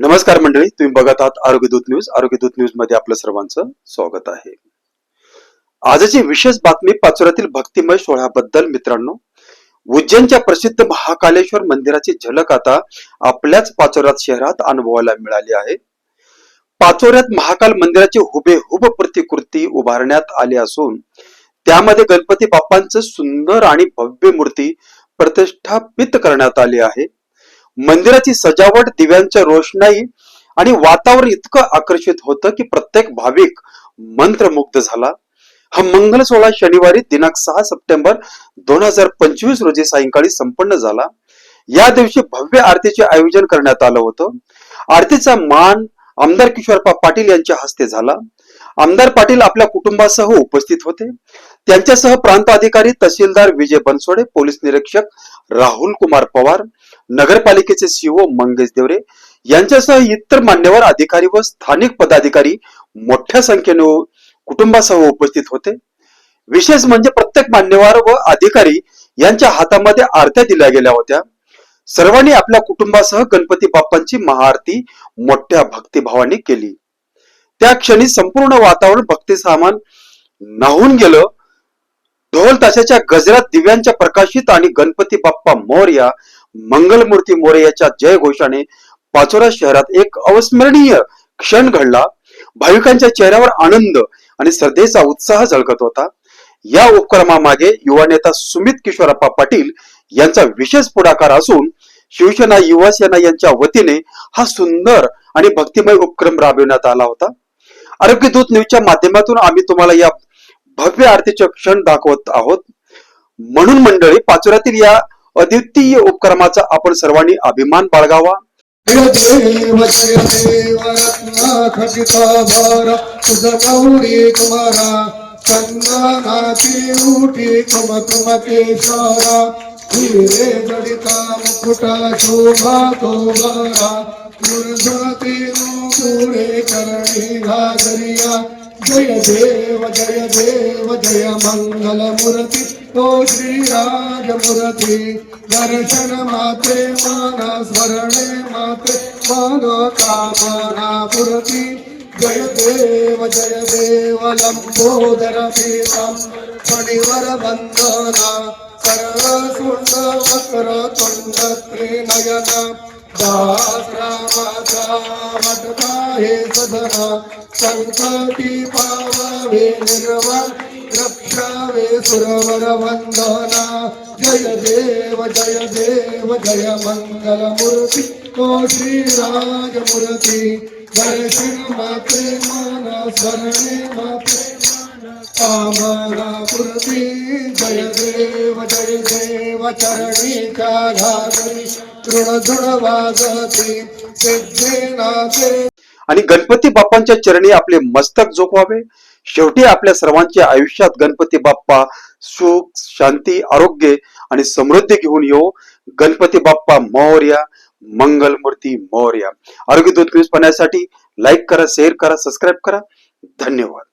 नमस्कार मंडळी तुम्ही बघत आहात आरोग्यदूत न्यूज. आरोग्यदूत न्यूजमध्ये आपलं सर्वांचं स्वागत आहे. आजची विशेष बातमी पाचोऱ्यातील भक्तिमय सोहळ्याबद्दल मित्रांनो. उज्जैनच्या प्रसिद्ध महाकालेश्वर मंदिराची झलक आता आपल्याच पाचोऱ्यात शहरात अनुभवायला मिळाली आहे. पाचोऱ्यात महाकाल मंदिराची हुबेहूब प्रतिकृती उभारण्यात आली असून त्यामध्ये गणपती बाप्पांचं सुंदर आणि भव्य मूर्ती प्रतिष्ठापित करण्यात आली आहे. मंदिराची सजावट दिव्यांच्या रोषणाई आणि वातावरण इतकं आकर्षित होतं की प्रत्येक भाविक मंत्रमुग्ध झाला. हा मंगल सोहळा शनिवारी दिनांक सहा सप्टेंबर दोन हजार पंचवीस रोजी सायंकाळी संपन्न झाला. या दिवशी भव्य आरतीचे आयोजन करण्यात आलं होतं. आरतीचा मान आमदार किशोरपा पाटील यांच्या हस्ते झाला. आमदार पाटील आपल्या कुटुंबासह उपस्थित होते. त्यांच्यासह प्रांत अधिकारी तहसीलदार विजय बनसोडे पोलीस निरीक्षक राहुल कुमार पवार नगरपालिकेचे सीओ मंगेश देवरे यांच्यासह इतर मान्यवर अधिकारी व स्थानिक पदाधिकारी मोठ्या संख्येने कुटुंबासह उपस्थित होते. विशेष म्हणजे प्रत्येक मान्यवर व अधिकारी यांच्या हातामध्ये आरत्या दिल्या गेल्या होत्या. सर्वांनी आपल्या कुटुंबासह गणपती बाप्पांची महाआरती मोठ्या भक्तिभावाने केली. त्या क्षणी संपूर्ण वातावरण भक्ती सामान नाहून गेलं. ढोल ताशाच्या गजरात दिव्यांच्या प्रकाशित आणि गणपती बाप्पा मोरया मंगलमूर्ती मोरयाच्या जय घोषाने पाचोरा शहरात एक अविस्मरणीय क्षण घडला. भाविकांच्या चेहऱ्यावर आनंद आणि श्रद्धेचा उत्साह झळकत होता. या उपक्रमामागे युवा नेता सुमित किशोरप्पा पाटील यांचा विशेष पुढाकार असून शिवसेना युवा सेना यांच्या वतीने हा सुंदर आणि भक्तिमय उपक्रम राबविण्यात आला होता. आरोग्य दूत न्यूजच्या माध्यमातून आम्ही तुम्हाला या भव्य आरतीचे क्षण दाखवत आहोत. म्हणून मंडळी पाचोऱ्यातील या अद्वितीय उपक्रमाचा आपण सर्वांनी अभिमान बाळगावा. जय देव जय देव रत्ना खचिता भारा तुझ गौरी कुमारा चंदनाची उठी हिरे जडिता मुकुटा शोभा तो बारा गुरुजती पुढे करणी घागरिया जय देव जय देव जय मंगल ओ तो दर्शन माते माना स्मरणे माते मानो कामना पुरती। जय देव जय देव लंबोदर पीतम फणिवर वंदना सर्व सुंद वक्र तुंड त्रिनयना दास हे सदना संकटी पावावे निर्वाण रक्षावे सुरवर वंदना जय देव जय देव जय मंगल मूर्ती तो जय मूर्ती दर्शन माते मन स्मरणे माते कामनापूर्ती जय देव जय देव का घागरी आणि गणपती बाप्पांच्या चरणी आपले मस्तक झोपवावे. शेवटी आपल्या सर्वांच्या आयुष्यात गणपती बाप्पा सुख शांती आरोग्य आणि समृद्धी घेऊन येऊ गणपती बाप्पा मोर्या मंगलमूर्ती मौर्या. आरोग्य दूत न्यूज पाहण्यासाठी लाईक करा शेअर करा सबस्क्राईब करा. धन्यवाद.